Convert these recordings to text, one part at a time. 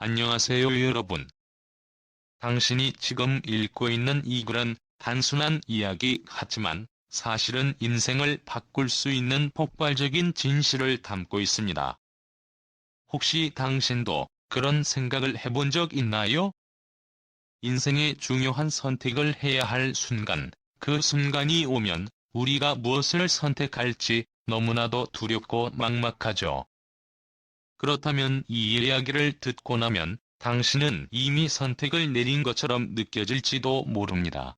안녕하세요 여러분. 당신이 지금 읽고 있는 이 글은 단순한 이야기 같지만 사실은 인생을 바꿀 수 있는 폭발적인 진실을 담고 있습니다. 혹시 당신도 그런 생각을 해본 적 있나요? 인생의 중요한 선택을 해야 할 순간, 그 순간이 오면 우리가 무엇을 선택할지 너무나도 두렵고 막막하죠. 그렇다면 이 이야기를 듣고 나면 당신은 이미 선택을 내린 것처럼 느껴질지도 모릅니다.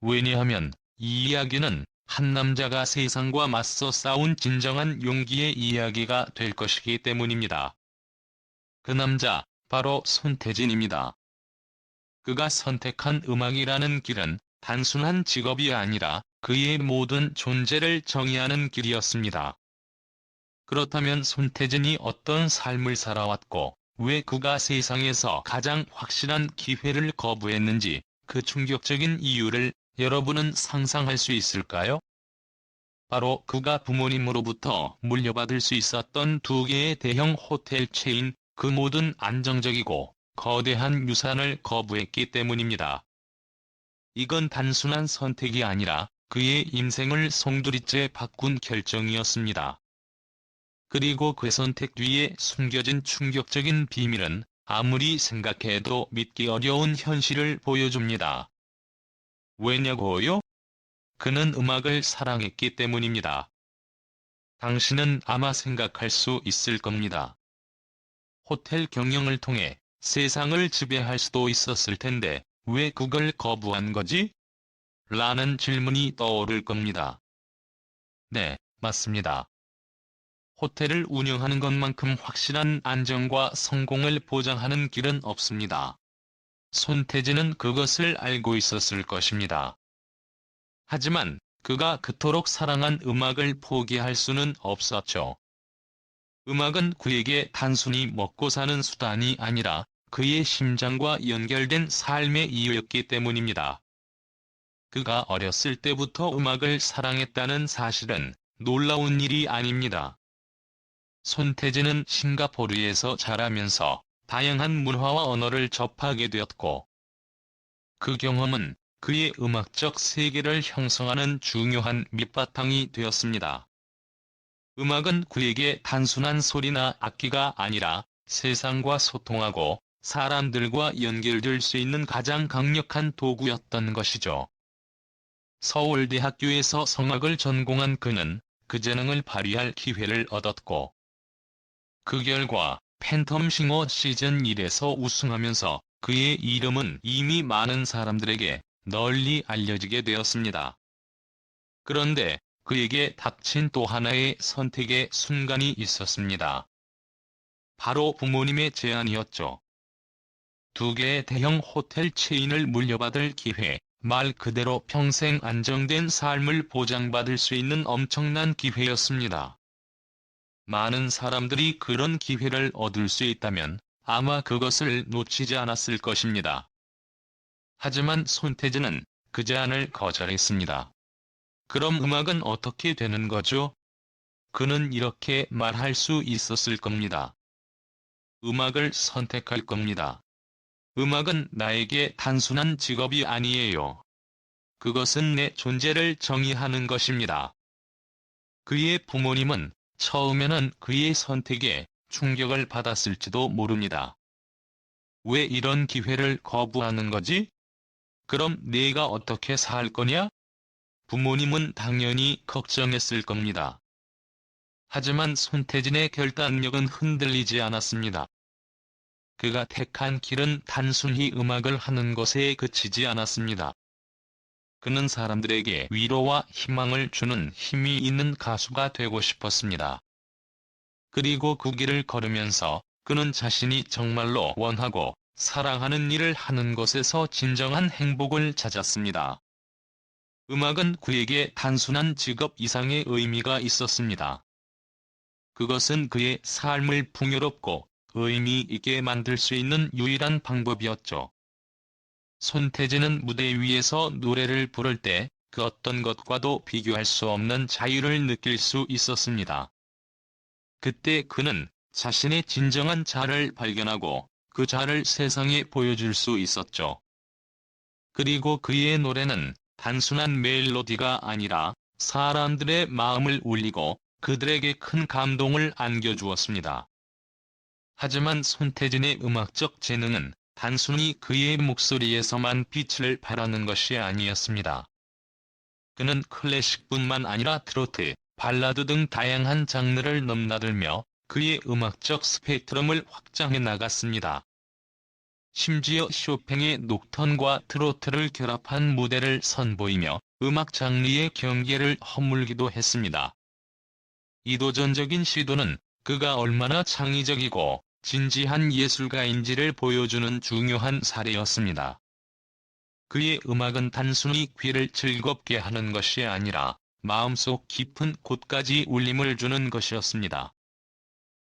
왜냐하면 이 이야기는 한 남자가 세상과 맞서 싸운 진정한 용기의 이야기가 될 것이기 때문입니다. 그 남자, 바로 손태진입니다. 그가 선택한 음악이라는 길은 단순한 직업이 아니라 그의 모든 존재를 정의하는 길이었습니다. 그렇다면 손태진이 어떤 삶을 살아왔고 왜 그가 세상에서 가장 확실한 기회를 거부했는지 그 충격적인 이유를 여러분은 상상할 수 있을까요? 바로 그가 부모님으로부터 물려받을 수 있었던 두 개의 대형 호텔 체인 그 모든 안정적이고 거대한 유산을 거부했기 때문입니다. 이건 단순한 선택이 아니라 그의 인생을 송두리째 바꾼 결정이었습니다. 그리고 그 선택 뒤에 숨겨진 충격적인 비밀은 아무리 생각해도 믿기 어려운 현실을 보여줍니다. 왜냐고요? 그는 음악을 사랑했기 때문입니다. 당신은 아마 생각할 수 있을 겁니다. 호텔 경영을 통해 세상을 지배할 수도 있었을 텐데 왜 그걸 거부한 거지? 라는 질문이 떠오를 겁니다. 네, 맞습니다. 호텔을 운영하는 것만큼 확실한 안정과 성공을 보장하는 길은 없습니다. 손태진은 그것을 알고 있었을 것입니다. 하지만 그가 그토록 사랑한 음악을 포기할 수는 없었죠. 음악은 그에게 단순히 먹고 사는 수단이 아니라 그의 심장과 연결된 삶의 이유였기 때문입니다. 그가 어렸을 때부터 음악을 사랑했다는 사실은 놀라운 일이 아닙니다. 손태진은 싱가포르에서 자라면서 다양한 문화와 언어를 접하게 되었고, 그 경험은 그의 음악적 세계를 형성하는 중요한 밑바탕이 되었습니다. 음악은 그에게 단순한 소리나 악기가 아니라 세상과 소통하고 사람들과 연결될 수 있는 가장 강력한 도구였던 것이죠. 서울대학교에서 성악을 전공한 그는 그 재능을 발휘할 기회를 얻었고, 그 결과 팬텀 싱어 시즌 1에서 우승하면서 그의 이름은 이미 많은 사람들에게 널리 알려지게 되었습니다. 그런데 그에게 닥친 또 하나의 선택의 순간이 있었습니다. 바로 부모님의 제안이었죠. 두 개의 대형 호텔 체인을 물려받을 기회, 말 그대로 평생 안정된 삶을 보장받을 수 있는 엄청난 기회였습니다. 많은 사람들이 그런 기회를 얻을 수 있다면 아마 그것을 놓치지 않았을 것입니다. 하지만 손태진은 그 제안을 거절했습니다. 그럼 음악은 어떻게 되는 거죠? 그는 이렇게 말할 수 있었을 겁니다. 음악을 선택할 겁니다. 음악은 나에게 단순한 직업이 아니에요. 그것은 내 존재를 정의하는 것입니다. 그의 부모님은 처음에는 그의 선택에 충격을 받았을지도 모릅니다. 왜 이런 기회를 거부하는 거지? 그럼 내가 어떻게 살 거냐? 부모님은 당연히 걱정했을 겁니다. 하지만 손태진의 결단력은 흔들리지 않았습니다. 그가 택한 길은 단순히 음악을 하는 것에 그치지 않았습니다. 그는 사람들에게 위로와 희망을 주는 힘이 있는 가수가 되고 싶었습니다. 그리고 그 길을 걸으면서 그는 자신이 정말로 원하고 사랑하는 일을 하는 것에서 진정한 행복을 찾았습니다. 음악은 그에게 단순한 직업 이상의 의미가 있었습니다. 그것은 그의 삶을 풍요롭고 의미 있게 만들 수 있는 유일한 방법이었죠. 손태진은 무대 위에서 노래를 부를 때 그 어떤 것과도 비교할 수 없는 자유를 느낄 수 있었습니다. 그때 그는 자신의 진정한 자를 발견하고 그 자를 세상에 보여줄 수 있었죠. 그리고 그의 노래는 단순한 멜로디가 아니라 사람들의 마음을 울리고 그들에게 큰 감동을 안겨주었습니다. 하지만 손태진의 음악적 재능은 단순히 그의 목소리에서만 빛을 발하는 것이 아니었습니다. 그는 클래식뿐만 아니라 트로트, 발라드 등 다양한 장르를 넘나들며 그의 음악적 스펙트럼을 확장해 나갔습니다. 심지어 쇼팽의 녹턴과 트로트를 결합한 무대를 선보이며 음악 장르의 경계를 허물기도 했습니다. 이도전적인 시도는 그가 얼마나 창의적이고 진지한 예술가인지를 보여주는 중요한 사례였습니다. 그의 음악은 단순히 귀를 즐겁게 하는 것이 아니라 마음속 깊은 곳까지 울림을 주는 것이었습니다.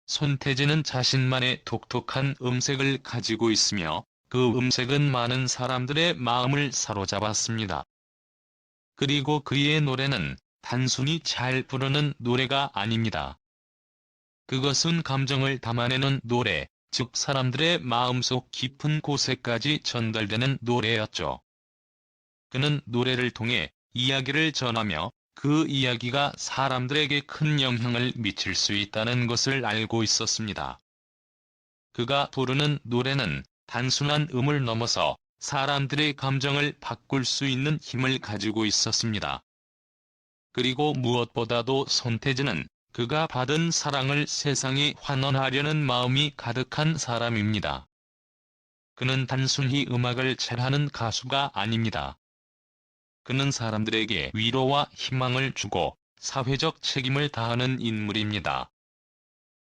손태진은 자신만의 독특한 음색을 가지고 있으며 그 음색은 많은 사람들의 마음을 사로잡았습니다. 그리고 그의 노래는 단순히 잘 부르는 노래가 아닙니다. 그것은 감정을 담아내는 노래, 즉 사람들의 마음속 깊은 곳에까지 전달되는 노래였죠. 그는 노래를 통해 이야기를 전하며 그 이야기가 사람들에게 큰 영향을 미칠 수 있다는 것을 알고 있었습니다. 그가 부르는 노래는 단순한 음을 넘어서 사람들의 감정을 바꿀 수 있는 힘을 가지고 있었습니다. 그리고 무엇보다도 손태진은 그가 받은 사랑을 세상에 환원하려는 마음이 가득한 사람입니다. 그는 단순히 음악을 잘하는 가수가 아닙니다. 그는 사람들에게 위로와 희망을 주고 사회적 책임을 다하는 인물입니다.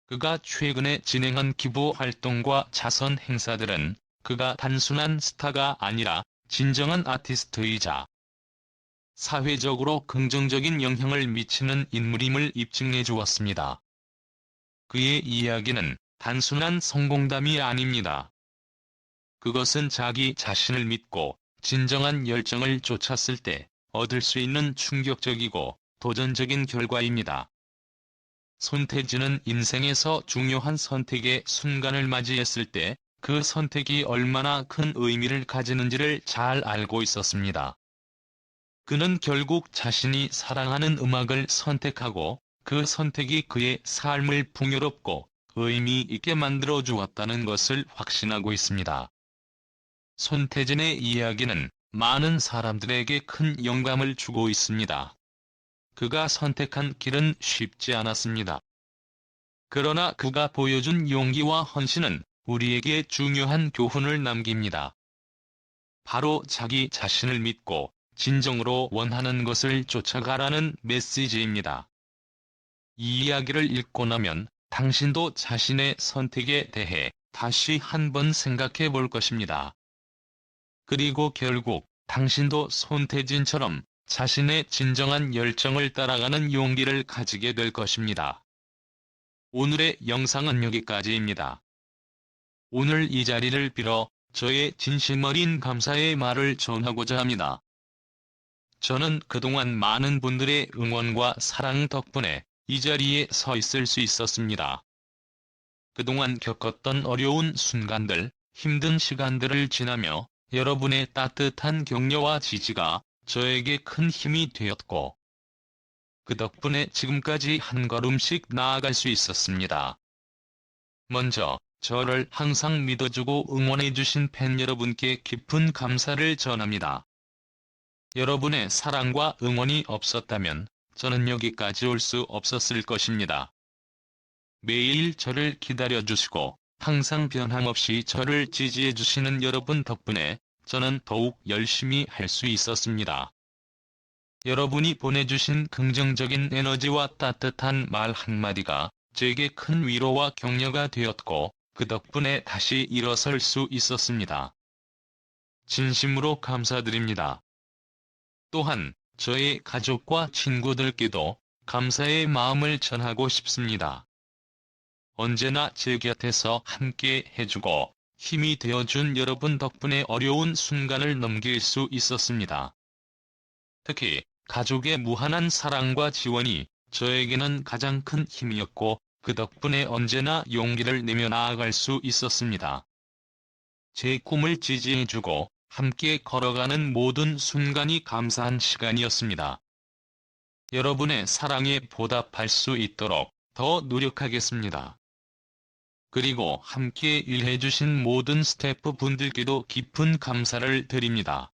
그가 최근에 진행한 기부 활동과 자선 행사들은 그가 단순한 스타가 아니라 진정한 아티스트이자 사회적으로 긍정적인 영향을 미치는 인물임을 입증해 주었습니다. 그의 이야기는 단순한 성공담이 아닙니다. 그것은 자기 자신을 믿고 진정한 열정을 쫓았을 때 얻을 수 있는 충격적이고 도전적인 결과입니다. 손태진은 인생에서 중요한 선택의 순간을 맞이했을 때 그 선택이 얼마나 큰 의미를 가지는지를 잘 알고 있었습니다. 그는 결국 자신이 사랑하는 음악을 선택하고 그 선택이 그의 삶을 풍요롭고 의미 있게 만들어 주었다는 것을 확신하고 있습니다. 손태진의 이야기는 많은 사람들에게 큰 영감을 주고 있습니다. 그가 선택한 길은 쉽지 않았습니다. 그러나 그가 보여준 용기와 헌신은 우리에게 중요한 교훈을 남깁니다. 바로 자기 자신을 믿고 진정으로 원하는 것을 쫓아가라는 메시지입니다. 이 이야기를 읽고 나면 당신도 자신의 선택에 대해 다시 한번 생각해 볼 것입니다. 그리고 결국 당신도 손태진처럼 자신의 진정한 열정을 따라가는 용기를 가지게 될 것입니다. 오늘의 영상은 여기까지입니다. 오늘 이 자리를 빌어 저의 진심 어린 감사의 말을 전하고자 합니다. 저는 그동안 많은 분들의 응원과 사랑 덕분에 이 자리에 서 있을 수 있었습니다. 그동안 겪었던 어려운 순간들, 힘든 시간들을 지나며 여러분의 따뜻한 격려와 지지가 저에게 큰 힘이 되었고, 그 덕분에 지금까지 한 걸음씩 나아갈 수 있었습니다. 먼저, 저를 항상 믿어주고 응원해주신 팬 여러분께 깊은 감사를 전합니다. 여러분의 사랑과 응원이 없었다면 저는 여기까지 올 수 없었을 것입니다. 매일 저를 기다려주시고 항상 변함없이 저를 지지해주시는 여러분 덕분에 저는 더욱 열심히 할 수 있었습니다. 여러분이 보내주신 긍정적인 에너지와 따뜻한 말 한마디가 제게 큰 위로와 격려가 되었고 그 덕분에 다시 일어설 수 있었습니다. 진심으로 감사드립니다. 또한 저의 가족과 친구들께도 감사의 마음을 전하고 싶습니다. 언제나 제 곁에서 함께 해주고 힘이 되어준 여러분 덕분에 어려운 순간을 넘길 수 있었습니다. 특히 가족의 무한한 사랑과 지원이 저에게는 가장 큰 힘이었고 그 덕분에 언제나 용기를 내며 나아갈 수 있었습니다. 제 꿈을 지지해주고 함께 걸어가는 모든 순간이 감사한 시간이었습니다. 여러분의 사랑에 보답할 수 있도록 더 노력하겠습니다. 그리고 함께 일해주신 모든 스태프 분들께도 깊은 감사를 드립니다.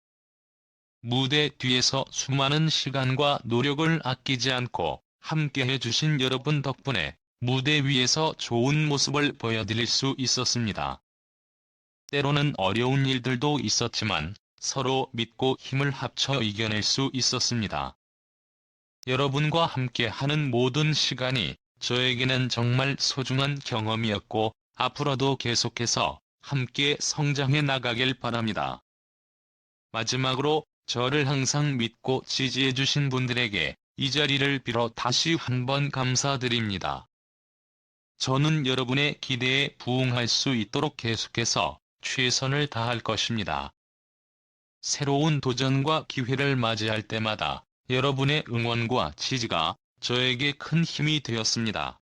무대 뒤에서 수많은 시간과 노력을 아끼지 않고 함께 해주신 여러분 덕분에 무대 위에서 좋은 모습을 보여드릴 수 있었습니다. 때로는 어려운 일들도 있었지만 서로 믿고 힘을 합쳐 이겨낼 수 있었습니다. 여러분과 함께 하는 모든 시간이 저에게는 정말 소중한 경험이었고 앞으로도 계속해서 함께 성장해 나가길 바랍니다. 마지막으로 저를 항상 믿고 지지해 주신 분들에게 이 자리를 빌어 다시 한번 감사드립니다. 저는 여러분의 기대에 부응할 수 있도록 계속해서 최선을 다할 것입니다. 새로운 도전과 기회를 맞이할 때마다 여러분의 응원과 지지가 저에게 큰 힘이 되었습니다.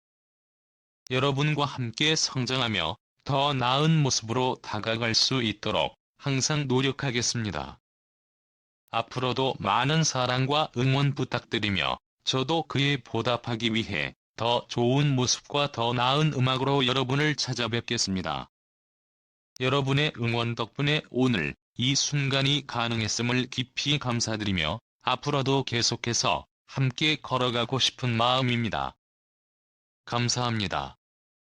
여러분과 함께 성장하며 더 나은 모습으로 다가갈 수 있도록 항상 노력하겠습니다. 앞으로도 많은 사랑과 응원 부탁드리며 저도 그에 보답하기 위해 더 좋은 모습과 더 나은 음악으로 여러분을 찾아뵙겠습니다. 여러분의 응원 덕분에 오늘 이 순간이 가능했음을 깊이 감사드리며 앞으로도 계속해서 함께 걸어가고 싶은 마음입니다. 감사합니다.